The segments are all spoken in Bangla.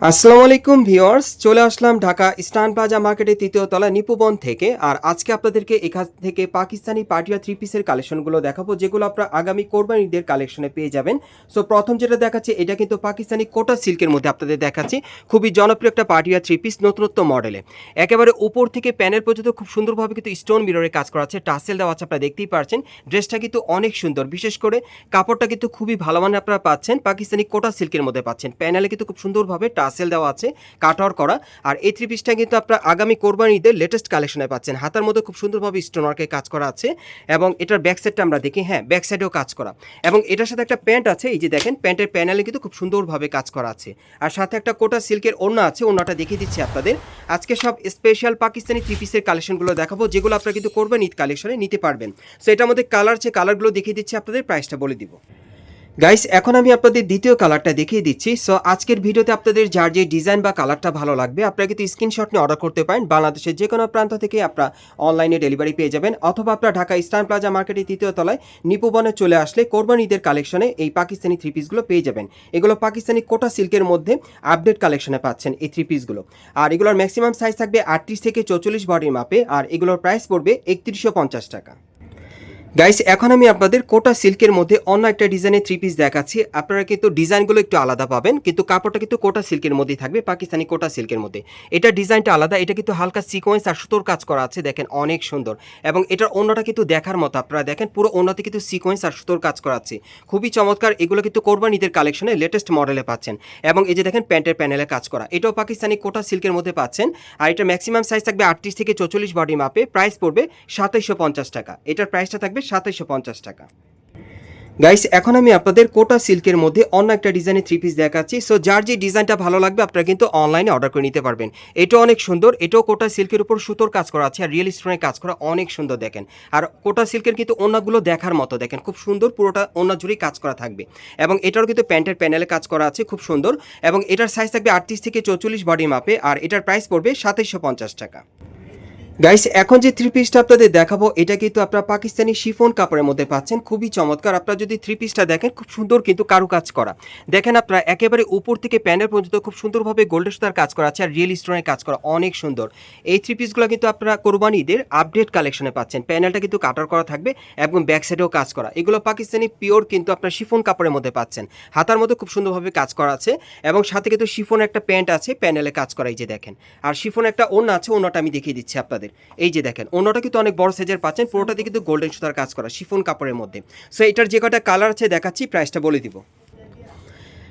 আসসালামু আলাইকুম ভিউয়ার্স, চলে আসলাম ঢাকা স্টান প্লাজা মার্কেটের তৃতীয় তলা নিপুবন থেকে। আর আজকে আপনাদেরকে এখান থেকে পাকিস্তানি পাটিয়া থ্রি পিসের কালেকশনগুলো দেখাবো, যেগুলো আপনারা আগামী কোরবানি ঈদের কালেকশনে পেয়ে যাবেন। সো প্রথম যেটা দেখাচ্ছি, এটা কিন্তু পাকিস্তানি কোটা সিল্কের মধ্যে আপনাদের দেখাচ্ছি। খুবই জনপ্রিয় একটা পাটিয়া থ্রি পিস নতুনত্ব মডেলে। একেবারে উপর থেকে প্যানেল পর্যন্ত খুব সুন্দরভাবে কিন্তু স্টোন মিররে কাজ করা আছে, টাসেল দেওয়া আছে, আপনারা দেখতেই পারছেন। ড্রেসটা কিন্তু অনেক সুন্দর, বিশেষ করে কাপড়টা কিন্তু খুবই ভালো মানে আপনারা পাচ্ছেন, পাকিস্তানি কোটা সিল্কের মধ্যে পাচ্ছেন। প্যানেলে কিন্তু খুব সুন্দরভাবে টাসেল দেওয়া আছে কাটওয়ার করা। আর এই থ্রি পিসটা কিন্তু আপনার আগামী কোরবানি ঈদের লেটেস্ট কালেকশনে পাচ্ছেন। হাতার মধ্যে খুব সুন্দরভাবে স্টোন ওয়ার্কের কাজ করা আছে এবং এটার ব্যাক সাইডটা আমরা দেখি হ্যাঁ ব্যাক সাইডেও কাজ করা। এবং এটার সাথে একটা প্যান্ট আছে, এই যে দেখেন প্যান্টের প্যানেলে কিন্তু খুব সুন্দরভাবে কাজ করা আছে। আর সাথে একটা কোটা সিল্কের ওড়না আছে, ওড়নাটা দেখিয়ে দিচ্ছি আপনাদের। আজকে সব স্পেশাল পাকিস্তানি থ্রি পিসের কালেকশনগুলো দেখাবো, যেগুলো আপনারা কিন্তু করবেন ঈদ কালেকশনে নিতে পারবেন। সো এটার মধ্যে কালার আছে কালারগুলো দেখিয়ে দিচ্ছি আপনাদের প্রাইসটা বলে দিব। গাইস এখন আমি আপনাদের দ্বিতীয় কালারটা দেখিয়ে দিচ্ছি। সো আজকের ভিডিওতে আপনাদের যার যে ডিজাইন বা কালারটা ভালো লাগবে, আপনারা কিন্তু স্ক্রিনশট নিয়ে অর্ডার করতে পারেন। বাংলাদেশের যে কোনো প্রান্ত থেকে আপনারা অনলাইনে ডেলিভারি পেয়ে যাবেন। অথবা আপনারা ঢাকা ইস্টার্ন প্লাজা মার্কেটের তৃতীয় তলায় নিপুবনে চলে আসলে কোরবান ঈদের কালেকশনে এই পাকিস্তানি থ্রি পিসগুলো পেয়ে যাবেন। এগুলো পাকিস্তানি কোটা সিল্কের মধ্যে আপডেট কালেকশনে পাচ্ছেন এই থ্রি পিসগুলো আর এগুলোর ম্যাক্সিমাম সাইজ থাকবে আটত্রিশ থেকে চৌচল্লিশ বডির মাপে আর এগুলোর প্রাইস পড়বে একত্রিশশো পঞ্চাশ টাকা। গাইস এখন আমি আপনাদের কোটা সিল্কের মধ্যে অন্য একটা ডিজাইনের থ্রি পিস দেখাচ্ছি। আপনারা কিন্তু ডিজাইনগুলো একটু আলাদা পাবেন, কিন্তু কাপড়টা কিন্তু কোটা সিল্কের মধ্যেই থাকবে, পাকিস্তানি কোটা সিল্কের মধ্যে। এটা ডিজাইনটা আলাদা, এটা কিন্তু হালকা সিকোয়েন্স আর সুতোর কাজ করা আছে, দেখেন অনেক সুন্দর। এবং এটার অন্যটা কিন্তু দেখার মতো, আপনারা দেখেন পুরো অন্যতে কিন্তু সিকোয়েন্স আর সুতোর কাজ করা আছে। খুবই চমৎকার, এগুলো কিন্তু কোরবান ঈদের কালেকশনে লেটেস্ট মডেলে পাচ্ছেন। এবং এই যে দেখেন, প্যান্টের প্যানেলে কাজ করা। এটাও পাকিস্তানি কোটা সিল্কের মধ্যে পাচ্ছেন। আর এটা ম্যাক্সিমাম সাইজ থাকবে আটত্রিশ থেকে চৌচল্লিশ বডি মাপে প্রাইস পড়বে সাতাইশশো পঞ্চাশ টাকা। এটার প্রাইসটা থাকবে সাতাইশশো পঞ্চাশ টাকা। গাইস এখন আমি আপনাদের কোটা সিল্কের মধ্যে অন্য একটা ডিজাইনের থ্রি পিস দেখাচ্ছি। সো যার যে ডিজাইনটা ভালো লাগবে, আপনারা কিন্তু অনলাইনে অর্ডার করে নিতে পারবেন। এটাও অনেক সুন্দর, এটাও কোটা সিল্কের উপর সুতোর কাজ করা আছে, আর রিয়েল স্টোনের কাজ করা অনেক সুন্দর দেখেন। আর কোটা সিল্কের কিন্তু অন্যগুলো দেখার মতো দেখেন, খুব সুন্দর পুরোটা অন্য জুড়েই কাজ করা থাকবে। এবং এটারও কিন্তু প্যান্টের প্যানেলে কাজ করা আছে, খুব সুন্দর। এবং এটার সাইজ থাকবে আটত্রিশ থেকে চৌচল্লিশ বডি মাপে আর এটার প্রাইস পড়বে সাতাইশশো পঞ্চাশ টাকা। গাইস এখন যে থ্রি পিসটা আপনাদের দেখাবো, এটা কিন্তু আপনারা পাকিস্তানি শিফন কাপড়ের মধ্যে পাচ্ছেন। খুবই চমৎকার। আপনারা যদি থ্রি পিসটা দেখেন, খুব সুন্দর কিন্তু কারুকাজ করা। দেখেন আপনারা, একেবারে উপর থেকে প্যানেল পর্যন্ত খুব সুন্দরভাবে গোল্ডের সুতার কাজ করা আছে, আর রিয়েল স্টোনের কাজ করা অনেক সুন্দর। এই থ্রি পিসগুলো কিন্তু আপনারা কোরবানি ঈদের আপডেট কালেকশনে পাচ্ছেন। প্যানেলটা কিন্তু কাটার করা থাকবে এবং ব্যাক সাইডেও কাজ করা। এগুলো পাকিস্তানি পিওর কিন্তু আপনার শিফন কাপড়ের মধ্যে পাচ্ছেন। হাতার মধ্যে খুব সুন্দরভাবে কাজ করা আছে, এবং সাথে কিন্তু শিফন একটা প্যান্ট আছে প্যানেলে কাজ করা এই যে দেখেন। আর শিফন একটা ওড়না আছে, ওড়নাটা আমি দেখিয়ে দিচ্ছি আপনাদের। এই যে দেখেন, অন্যটা কিন্তু অনেক বড় সাইজের পাচ্ছেন, পুরোটাতে কিন্তু গোল্ডেন সুতার কাজ করা, শিফন কাপড়ের মধ্যে। সো এটার যে কটা কালার আছে দেখাচ্ছি প্রাইসটা বলে দিব।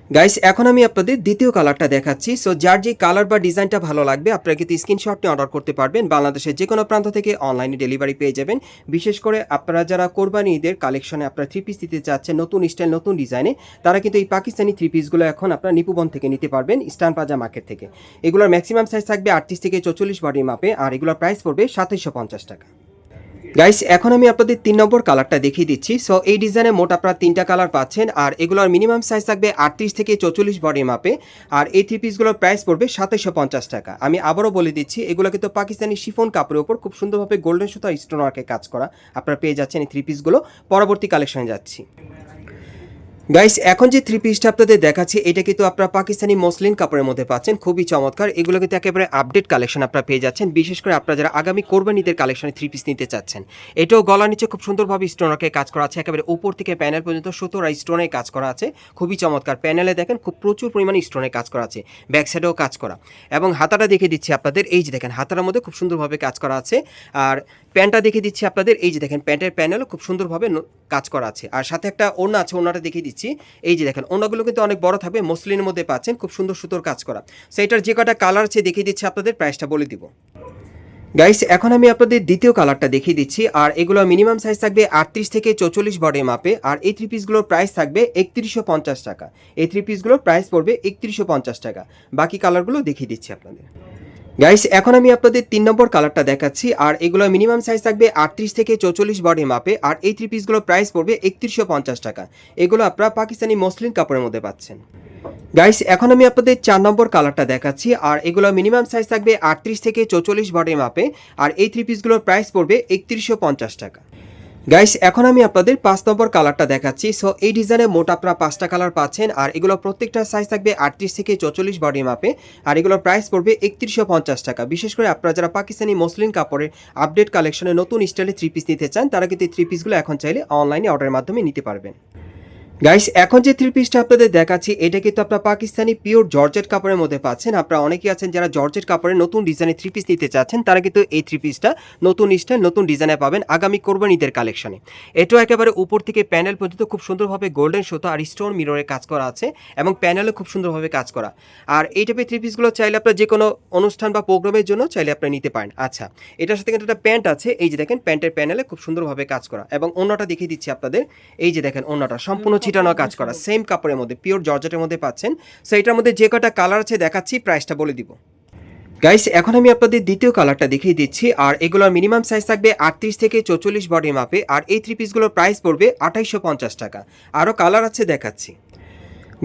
গাইস এখন আমি আপনাদের দ্বিতীয় কালারটা দেখাচ্ছি। সো যার যে কালার বা ডিজাইনটা ভালো লাগবে, আপনারা কিন্তু স্ক্রিনশট নিয়ে অর্ডার করতে পারবেন। বাংলাদেশের যে কোনো প্রান্ত থেকে অনলাইনে ডেলিভারি পেয়ে যাবেন। বিশেষ করে আপনারা যারা কোরবানি ঈদের কালেকশনে আপনারা থ্রি পিস দিতে চাচ্ছেন, নতুন স্টাইল নতুন ডিজাইনে তারা কিন্তু এই পাকিস্তানি থ্রি পিসগুলো এখন আপনারা নিপুবন থেকে নিতে পারবেন স্টান পাজা মার্কেট থেকে। এগুলোর ম্যাক্সিমাম সাইজ থাকবে আটত্রিশ থেকে চৌচল্লিশ বডি মাপে আর এগুলোর প্রাইস পড়বে সাতাইশশো পঞ্চাশ টাকা। গাইস এখন আমি আপনাদের তিন নম্বর কালারটা দেখিয়ে দিচ্ছি। সো এই ডিজাইনে মোট আপনারা তিনটা কালার পাচ্ছেন, আর এগুলোর মিনিমাম সাইজ থাকবে আটত্রিশ থেকে চৌচল্লিশ বডি মাপে আর এই থ্রি পিসগুলোর প্রাইস পড়বে সাতাইশো পঞ্চাশ টাকা। আমি আবারও বলে দিচ্ছি, এগুলো কিন্তু পাকিস্তানি শিফন কাপড়ের উপর খুব সুন্দরভাবে গোল্ডেন সুতা স্টোন ওয়ার্কে কাজ করা। আপনারা পেয়ে যাচ্ছেন এই থ্রি পিসগুলো পরবর্তী কালেকশনে যাচ্ছি। গাইস এখন যে থ্রি পিসটা আপনাদের দেখাচ্ছি, এটা কিন্তু আপনারা পাকিস্তানি মসলিন কাপড়ের মধ্যে পাচ্ছেন। খুবই চমৎকার। এগুলো কিন্তু একেবারে আপডেট কালেকশন আপনারা পেয়ে যাচ্ছেন। বিশেষ করে আপনারা যারা আগামী কোরবানিদের কালেকশনে থ্রি পিস নিতে চাচ্ছেন, এটাও গলা নিচে খুব সুন্দরভাবে স্টোনকে কাজ করা আছে। একেবারে উপর থেকে প্যানেল পর্যন্ত সুতোর স্টোনে কাজ করা আছে। খুবই চমৎকার। প্যানেলে দেখেন, খুব প্রচুর পরিমাণে স্টোনে কাজ করা আছে। ব্যাক সাইডেও কাজ করা। এবং হাতাটা দেখে দিচ্ছি আপনাদের। এই যে দেখেন, হাতার মধ্যে খুব সুন্দরভাবে কাজ করা আছে। আর প্যান্টটা দেখে দিচ্ছি আপনাদের। এই যে দেখেন, প্যান্টের প্যানেলও খুব সুন্দরভাবে কাজ করা আছে। আর সাথে একটা ওড়না আছে, ওড়নাটা দেখিয়ে দিচ্ছি। এই যে দেখেন, ওড়নাগুলো কিন্তু অনেক বড় থাকবে, মসলিনের মধ্যে পাচ্ছেন, খুব সুন্দর সুতোর কাজ করা। সেইটার যে কটা কালার আছে, দেখিয়ে দিচ্ছি আপনাদের প্রাইসটা বলে দিব। গাইস এখন আমি আপনাদের দ্বিতীয় কালারটা দেখিয়ে দিচ্ছি। আর এগুলো মিনিমাম সাইজ থাকবে আটত্রিশ থেকে চৌচল্লিশ বডি মাপে। আর এই থ্রি পিসগুলোর প্রাইস থাকবে একত্রিশশো পঞ্চাশ টাকা। এই থ্রি পিসগুলোর প্রাইস পড়বে একত্রিশশো পঞ্চাশ টাকা। বাকি কালারগুলো দেখিয়ে দিচ্ছি আপনাদের। গাইস এখন আমি আপনাদের তিন নম্বর কালারটা দেখাচ্ছি, আর এগুলো মিনিমাম সাইজ থাকবে আটত্রিশ থেকে চৌচল্লিশ বডি মাপে, আর এই থ্রি পিসগুলোর প্রাইস পড়বে একত্রিশশো পঞ্চাশ টাকা। এগুলো আপনারা পাকিস্তানি মসলিন কাপড়ের মধ্যে পাচ্ছেন। গাইস এখন আমি আপনাদের চার নম্বর কালারটা দেখাচ্ছি, আর এগুলো মিনিমাম সাইজ থাকবে আটত্রিশ থেকে চৌচল্লিশ বডি মাপে, আর এই থ্রি পিসগুলোর প্রাইস পড়বে একত্রিশশো পঞ্চাশ টাকা। গাইস এখন আমি আপনাদের পাঁচ নম্বর কালারটা দেখাচ্ছি। সো এই ডিজাইনে মোট আপনারা পাঁচটা কালার পাচ্ছেন, আর এগুলো প্রত্যেকটা সাইজ থাকবে আটত্রিশ থেকে চৌচল্লিশ বডি মাপে আর এগুলোর প্রাইস পড়বে একত্রিশশো পঞ্চাশ টাকা। বিশেষ করে আপনারা যারা পাকিস্তানি মসলিন কাপড়ের আপডেট কালেকশনে নতুন স্টাইলে থ্রি পিস নিতে চান, তারা কিন্তু এই থ্রি পিসগুলো এখন চাইলে অনলাইনে অর্ডারের মাধ্যমে নিতে পারবেন। গাইস এখন যে থ্রি পিসটা আপনাদের দেখাচ্ছি, এটা কিন্তু আপনার পাকিস্তানি পিওর জর্জেট কাপড়ের মধ্যে পাচ্ছেন। আপনারা অনেকেই আছেন যারা জর্জেট কাপড়ের নতুন ডিজাইনের থ্রি পিস নিতে চাচ্ছেন, তারা কিন্তু এই থ্রি পিসটা নতুন স্টাইল নতুন ডিজাইনে পাবেন আগামী কোরবানিদের কালেকশনে এটাও একেবারে উপর থেকে প্যানেল পর্যন্ত খুব সুন্দরভাবে গোল্ডেন সুতো আর স্টোন মিররের কাজ করা আছে এবং প্যানেলও খুব সুন্দরভাবে কাজ করা। আর এই টাইপের থ্রি পিসগুলো চাইলে আপনার যে কোনো অনুষ্ঠান বা প্রোগ্রামের জন্য চাইলে আপনি নিতে পারেন। আচ্ছা এটার সাথে কিন্তু একটা প্যান্ট আছে, এই যে দেখেন প্যান্টের প্যানেলে খুব সুন্দরভাবে কাজ করা। এবং অন্যটা দেখিয়ে দিচ্ছি আপনাদের, এই যে দেখেন অন্যটা সম্পূর্ণ ছিটানো কাজ করা। সেম কাপড়ের মধ্যে পিওর জর্জেটের মধ্যে পাচ্ছেন। সো এটার মধ্যে যে কটা কালার আছে দেখাচ্ছি প্রাইসটা বলে দিব। গাইস এখন আমি আপনাদের দ্বিতীয় কালারটা দেখিয়ে দিচ্ছি, আর এগুলোর মিনিমাম সাইজ থাকবে আটত্রিশ থেকে চৌচল্লিশ বডি মাপে আর এই থ্রি পিসগুলোর প্রাইস পড়বে আঠাইশশো পঞ্চাশ টাকা। আরও কালার আছে দেখাচ্ছি।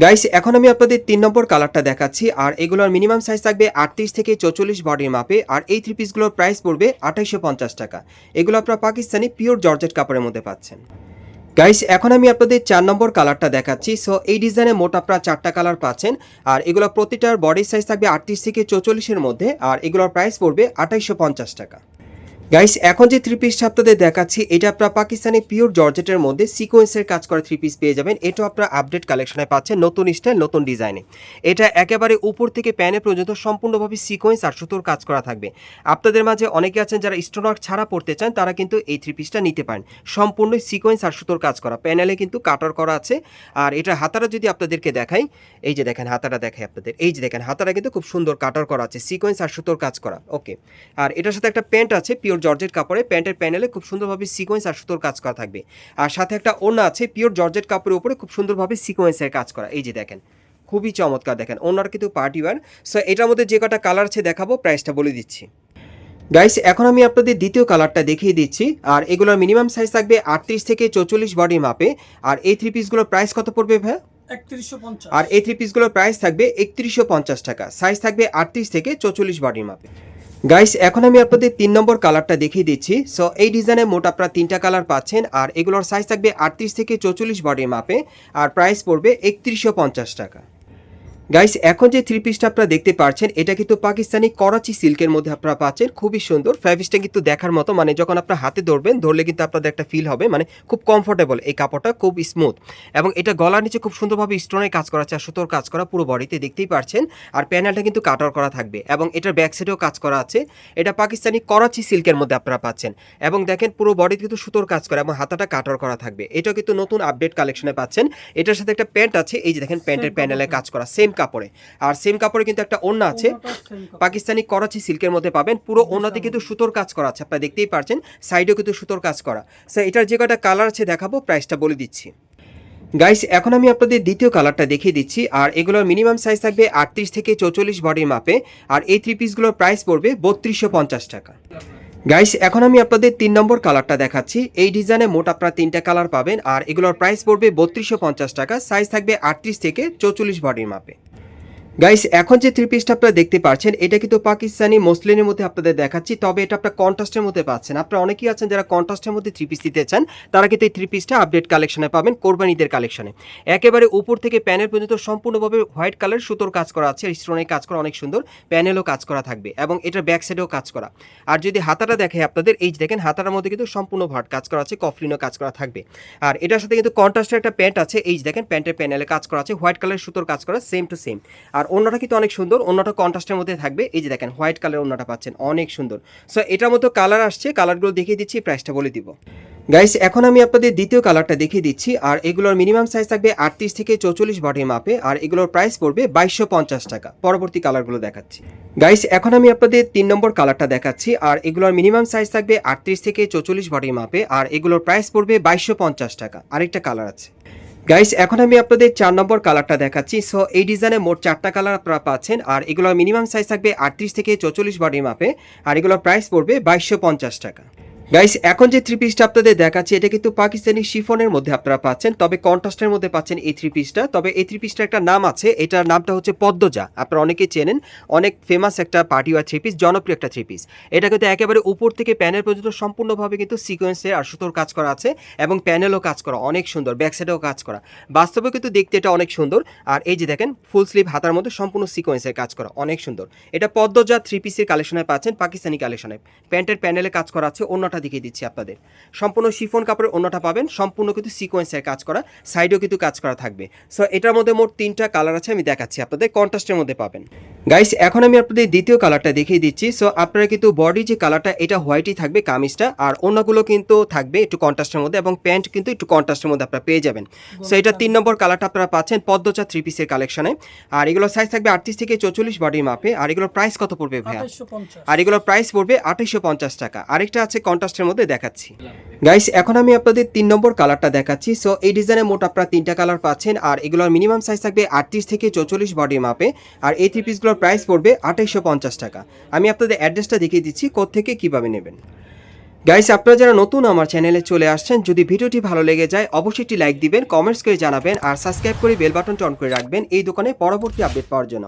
গাইস এখন আমি আপনাদের তিন নম্বর কালারটা দেখাচ্ছি, আর এগুলোর মিনিমাম সাইজ থাকবে আটত্রিশ থেকে চৌচল্লিশ বডির মাপে আর এই থ্রি পিসগুলোর প্রাইস পড়বে আঠাইশশো পঞ্চাশ টাকা। এগুলো আপনারা পাকিস্তানি পিওর জর্জেট কাপড়ের মধ্যে পাচ্ছেন। গাইস এখন আমি আপনাদের চার নম্বর কালারটা দেখাচ্ছি। সো এই ডিজাইনে মোট আপনারা চারটা কালার পাচ্ছেন। আর এগুলো প্রতিটার বডি সাইজ থাকবে আটত্রিশ থেকে চৌচল্লিশের মধ্যে। আর এগুলোর প্রাইস পড়বে আঠাইশশো টাকা। গাইস এখন যে থ্রি পিসটা আপনাদের দেখাচ্ছি, এটা আপনারা পাকিস্তানি পিওর জর্জেটের মধ্যে সিকোয়েন্সের কাজ করা থ্রি পিস পেয়ে যাবেন। এটা আপনারা আপডেট কালেকশনে পাচ্ছেন, নতুন স্টাইল নতুন ডিজাইনে এটা একেবারে উপর থেকে প্যানে পর্যন্ত সম্পূর্ণভাবে সিকোয়েন্স আর সুতোর কাজ করা থাকবে। আপনাদের মাঝে অনেকে আছেন যারা স্টোনার ছাড়া পড়তে চান, তারা কিন্তু এই থ্রি পিসটা নিতে পারেন। সম্পূর্ণ সিকোয়েন্স আর সুতোর কাজ করা। প্যানেলে কিন্তু কাটার করা আছে। আর এটা হাতারা যদি আপনাদেরকে দেখাই, এই যে দেখেন, হাতাটা দেখাই আপনাদের। এই যে দেখেন হাতারা কিন্তু খুব সুন্দর কাটার করা আছে সিকোয়েন্স আর সুতোর কাজ করা। ওকে আর এটার সাথে একটা প্যান্ট আছে পিওর জর্জেট কাপড়ে প্যান্টের প্যানেলে খুব সুন্দরভাবে সিকোয়েন্স আর সুতোর কাজ করা থাকবে। আর সাথে একটা ওড়না আছে পিওর জর্জেট কাপড়ের উপরে খুব সুন্দরভাবে সিকোয়েন্সের কাজ করা। এই যে দেখেন খুবই চমৎকার দেখেন ওনার কিন্তু পার্টি ওয়ার সো এটার মধ্যে যে কটা কালার আছে দেখাবো প্রাইসটা বলে দিচ্ছি। গাইস এখন আমি আপনাদের দ্বিতীয় কালারটা দেখিয়ে দিচ্ছি আর এগুলোর মিনিমাম সাইজ থাকবে আটত্রিশ থেকে চৌচল্লিশ বডি মাপে আর এই থ্রি পিসগুলোর প্রাইস কত পড়বে ভাই আর এই থ্রি পিসগুলোর প্রাইস থাকবে একত্রিশশো পঞ্চাশ টাকা। সাইজ থাকবে আটত্রিশ থেকে চৌচল্লিশ বডির মাপে গাইস এখন আমি আপনাদের তিন নম্বর কালারটা দেখিয়ে দিচ্ছি। সো এই ডিজাইনে মোট আপনারা তিনটা কালার পাচ্ছেন, আর এগুলোর সাইজ থাকবে আটত্রিশ থেকে চৌচল্লিশ বডির মাপে আর প্রাইস পড়বে একত্রিশশো টাকা। গাইস এখন যে থ্রি পিসটা আপনারা দেখতে পাচ্ছেন এটা কিন্তু পাকিস্তানি করাচি সিল্কের মধ্যে আপনারা পাচ্ছেন। খুবই সুন্দর। ফ্যাব্রিক্সটা কিন্তু দেখার মতো মানে যখন আপনার হাতে ধরবেন ধরলে কিন্তু আপনাদের একটা ফিল হবে মানে খুব কমফোর্টেবল এই কাপড়টা খুব স্মুথ এবং এটা গলার নিচে খুব সুন্দরভাবে স্টোনের কাজ করা আছে আর সুতোর কাজ করা পুরো বডিতে দেখতেই পাচ্ছেন। আর প্যানেলটা কিন্তু কাটার করা থাকবে। এবং এটার ব্যাক সাইডেও কাজ করা আছে। এটা পাকিস্তানি করাচি সিল্কের মধ্যে আপনারা পাচ্ছেন। এবং দেখেন পুরো বডিতে কিন্তু সুতোর কাজ করা এবং হাতাটা কাটার করা থাকবে। এটা কিন্তু নতুন আপডেট কালেকশনে পাচ্ছেন। এটার সাথে একটা প্যান্ট আছে এই যে দেখেন প্যান্টের প্যানেলে কাজ করা সেম কাপড়ে। আর সেম কাপড়ে কিন্তু একটা ওড়না আছে। পাকিস্তানি করাচি সিল্কের মধ্যে পাবেন। পুরো ওনাতে কিন্তু সুতোর কাজ করা আছে। আপনারা দেখতেই পারছেন সাইডেও কিন্তু সুতোর কাজ করা। স্যার এটার যে কটা কালার আছে দেখাবো প্রাইসটা বলে দিচ্ছি। গাইস এখন আমি আপনাদের দ্বিতীয় কালারটা দেখিয়ে দিচ্ছি। আর এগুলোর মিনিমাম সাইজ থাকবে আটত্রিশ থেকে চৌচল্লিশ বডির মাপে আর এই থ্রি পিসগুলোর প্রাইস পড়বে বত্রিশশো পঞ্চাশ টাকা। গাইস এখন আমি আপনাদের তিন নম্বর কালারটা দেখাচ্ছি। এই ডিজাইনে মোট আপনারা তিনটা কালার পাবেন, আর এগুলোর প্রাইস পড়বে বত্রিশশো টাকা সাইজ থাকবে আটত্রিশ থেকে চৌচল্লিশ বডির মাপে গাইস এখন যে থ্রি পিসটা আপনারা দেখতে পাচ্ছেন, এটা কিন্তু পাকিস্তানি মসলিনের মধ্যে আপনাদের দেখাচ্ছি, তবে এটা আপনার কন্ট্রাস্টের মধ্যে পাচ্ছেন। আপনারা অনেকেই আছেন যারা কন্ট্রাস্টের মধ্যে থ্রি পিস দিতে চান, তারা কিন্তু এই থ্রি পিসটা আপডেট কালেকশনে পাবেন, কোরবানিদের কালেকশনে একেবারে উপর থেকে প্যানেল পর্যন্ত সম্পূর্ণভাবে হোয়াইট কালার সুতোর কাজ করা আছে স্টোনের কাজ করা অনেক সুন্দর প্যানেলও কাজ করা থাকবে, এবং এটার ব্যাক সাইডেও কাজ করা। আর যদি হাতাটা দেখে আপনাদের, এই দেখেন হাতার মধ্যে কিন্তু সম্পূর্ণ ভাট কাজ করা আছে, কফলিনও কাজ করা থাকবে। আর এটার সাথে কিন্তু কন্ট্রাস্টের একটা প্যান্ট আছে, এই দেখেন প্যান্টের প্যানেলে কাজ করা আছে হোয়াইট কালার সুতোর কাজ করা সেম টু সেম আর অন্যটা কিন্তু অনেক সুন্দর, অন্যটা কন্ট্রাস্টের মধ্যে থাকবে। এই যে দেখেন হোয়াইট কালার অন্যটা পাচ্ছেন, অনেক সুন্দর। সো এটার মতো কালার আসছে কালারগুলো দেখিয়ে দিচ্ছি প্রাইসটা বলে দিব। গাইস এখন আমি আপনাদের দ্বিতীয় কালারটা দেখিয়ে দিচ্ছি, আর এগুলোর মিনিমাম সাইজ থাকবে আটত্রিশ থেকে চৌচল্লিশ বডির মাপে আর এগুলোর প্রাইস পড়বে বাইশশো পঞ্চাশ টাকা। পরবর্তী কালারগুলো দেখাচ্ছি। গাইস এখন আমি আপনাদের তিন নম্বর কালারটা দেখাচ্ছি, আর এগুলোর মিনিমাম সাইজ থাকবে আটত্রিশ থেকে চৌচল্লিশ বডির মাপে আর এগুলোর প্রাইস পড়বে বাইশশো পঞ্চাশ টাকা। আরেকটা কালার আছে। গাইস এখন আমি আপনাদের চার নম্বর কালারটা দেখাচ্ছি। সো এই ডিজাইনে মোট চারটা কালার আপনারা পাচ্ছেন। আর এগুলোর মিনিমাম সাইজ থাকবে আটত্রিশ থেকে চৌচল্লিশ বডির মাপে আর এগুলোর প্রাইস পড়বে বাইশশো পঞ্চাশ টাকা। গাইস এখন যে থ্রি পিসটা আপনাদের দেখাচ্ছি, এটা কিন্তু পাকিস্তানি শিফনের মধ্যে আপনারা পাচ্ছেন, তবে কন্ট্রাস্টের মধ্যে পাচ্ছেন এই থ্রি পিসটা তবে এই থ্রি পিসটার একটা নাম আছে, এটার নামটা হচ্ছে পদ্মজা। আপনারা অনেকেই চেনেন, অনেক ফেমাস একটা পার্টি ওয়ার থ্রি পিস জনপ্রিয় একটা থ্রি পিস এটা কিন্তু একেবারে উপর থেকে প্যানেল পর্যন্ত সম্পূর্ণভাবে কিন্তু সিকোয়েন্সের আর সুতোর কাজ করা আছে, এবং প্যানেলও কাজ করা, অনেক সুন্দর ব্যাক সাইডেও কাজ করা। বাস্তবে কিন্তু দেখতে এটা অনেক সুন্দর, আর এই যে দেখেন ফুল স্লিভ হাতার মধ্যে সম্পূর্ণ সিকোয়েন্সের কাজ করা, অনেক সুন্দর। এটা পদ্মজা থ্রি পিসের কালেকশনে পাচ্ছেন, পাকিস্তানি কালেকশনে প্যান্টের প্যানেলে কাজ করা আছে, অন্যটা দেখিয়ে দিচ্ছি আপনাদের। সম্পূর্ণ শিফন কাপড়ের অন্যটা পাবেন, সম্পূর্ণ কিন্তু সিকোয়েন্সের কাজ করা সাইডেও কিন্তু কাজ করা থাকবে। সো এটার মধ্যে মোট তিনটা কালার আছে, আমি দেখাচ্ছি আপনাদের কন্ট্রাস্টের মধ্যে পাবেন। গাইস এখন আমি আপনাদের দ্বিতীয় কালারটা দেখিয়ে দিচ্ছি। সো আপনারা কিন্তু বডি যে কালারটা এটা হোয়াইটই থাকবে কামিজটা আর অন্যগুলো কিন্তু থাকবে একটু কন্ট্রাস্টের মধ্যে এবং প্যান্ট কিন্তু একটু কন্ট্রাস্টের মধ্যে আপনারা পেয়ে যাবেন। সো এটা তিন নম্বর কালারটা আপনারা পাচ্ছেন পদ্মচা থ্রি পিসের কালেকশনে আর এগুলো সাইজ থাকবে আটত্রিশ থেকে চৌচল্লিশ বডির মাপে। আর এগুলোর প্রাইস কত পড়বে ভাইয়া? আর এগুলোর প্রাইস পড়বে আঠাইশশো পঞ্চাশ টাকা। আরেকটা আছে কন্ট্রাস্টের মধ্যে দেখাচ্ছি। গাইস এখন আমি আপনাদের তিন নম্বর কালারটা দেখাচ্ছি। সো এই ডিজাইনে মোট আপনারা তিনটা কালার পাচ্ছেন। আর এগুলোর মিনিমাম সাইজ থাকবে আটত্রিশ থেকে চৌচল্লিশ বডির মাপে। আর এই থ্রি প্রাইস পড়বে আঠাইশশো টাকা। আমি আপনাদের অ্যাড্রেসটা দেখিয়ে দিচ্ছি কোত্থেকে কীভাবে নেবেন। গাইস আপনারা যারা নতুন আমার চ্যানেলে চলে আসছেন যদি ভিডিওটি ভালো লেগে যায় অবশ্যই একটি লাইক দিবেন কমেন্টস করে জানাবেন আর সাবস্ক্রাইব করে বেল বাটনটা অন করে রাখবেন এই দোকানে পরবর্তী আপডেট পাওয়ার জন্য।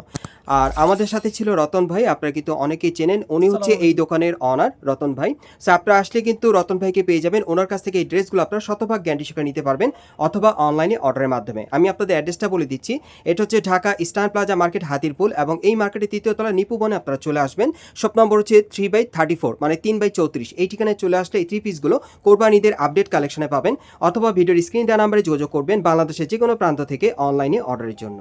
আর আমাদের সাথে ছিল রতন ভাই আপনারা কিন্তু অনেকেই চেনেন উনি হচ্ছে এই দোকানের অনার রতন ভাই। সো আপনারা আসলে কিন্তু রতন ভাইকে পেয়ে যাবেন ওনার কাছ থেকে এই ড্রেসগুলো আপনারা শতভাগ গ্যারান্টি সহকারে নিতে পারবেন অথবা অনলাইনে অর্ডারের মাধ্যমে। আমি আপনাদের অ্যাড্রেসটা বলে দিচ্ছি। এটা হচ্ছে Dhaka eastern plaza market Hatirpul এবং এই মার্কেটের তৃতীয় তলা নিপুবনে আপনারা চলে আসবেন। শপ নম্বর হচ্ছে থ্রি বাই থার্টি ফোর মানে তিন বাই চৌত্রিশ। এই ঠিকানায় চলে আসলে এই থ্রি পিসগুলো কোরবানিদের আপডেট কালেকশনে পাবেন অথবা ভিডিওর স্ক্রিন দেওয়া নাম্বারে যোগাযোগ করবেন বাংলাদেশের যে কোনো প্রান্ত থেকে অনলাইনে অর্ডারের জন্য।